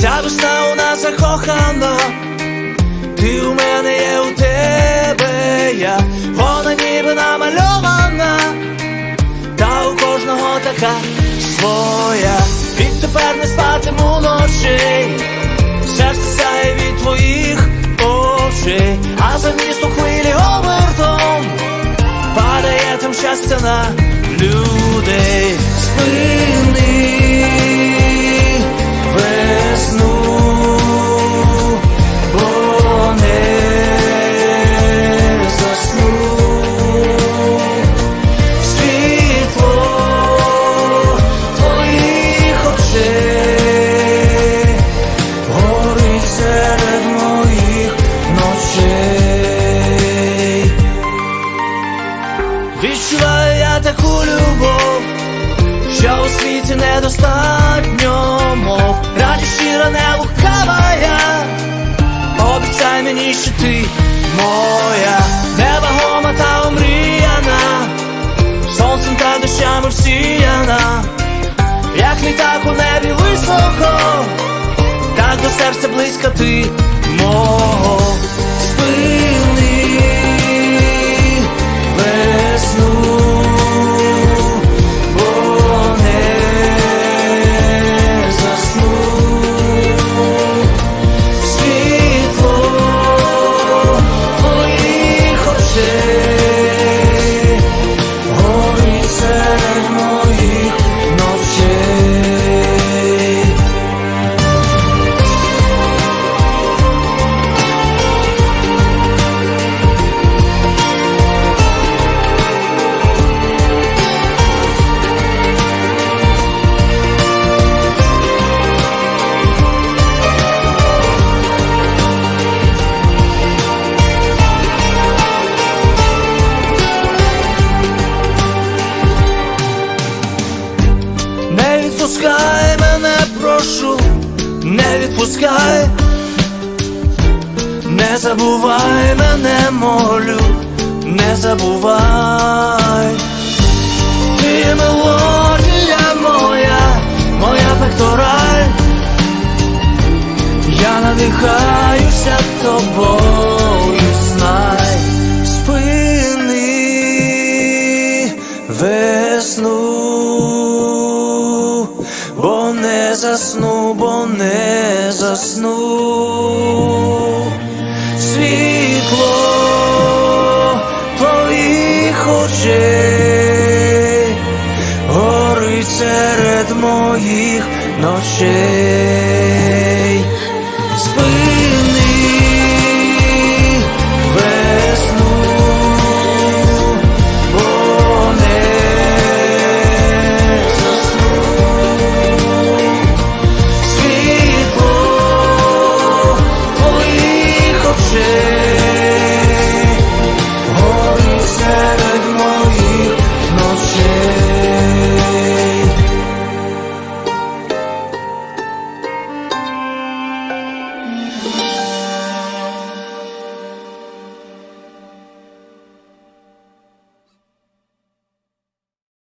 Ця весна у нас закохана, ти у мене є у тебе я, вона ніби намальована, та у кожного така своя. Відтепер не спатиму ночей, серце сяє від твоїх очей, а за місто хвилі обертом падає там щастя на людей. Спини недостатньо мов. Радість щира не лукава обіцяй мені, що ти моя, невагома та омріяна, сонцем та дощами всіяна, як літак у небі високо, так до серця близько ти мого відпускай мене, прошу, не відпускай, не забувай мене, молю, не забувай. Ти мелодія засну, бо не засну. Світло твоїх очей горить серед моїх ночей. się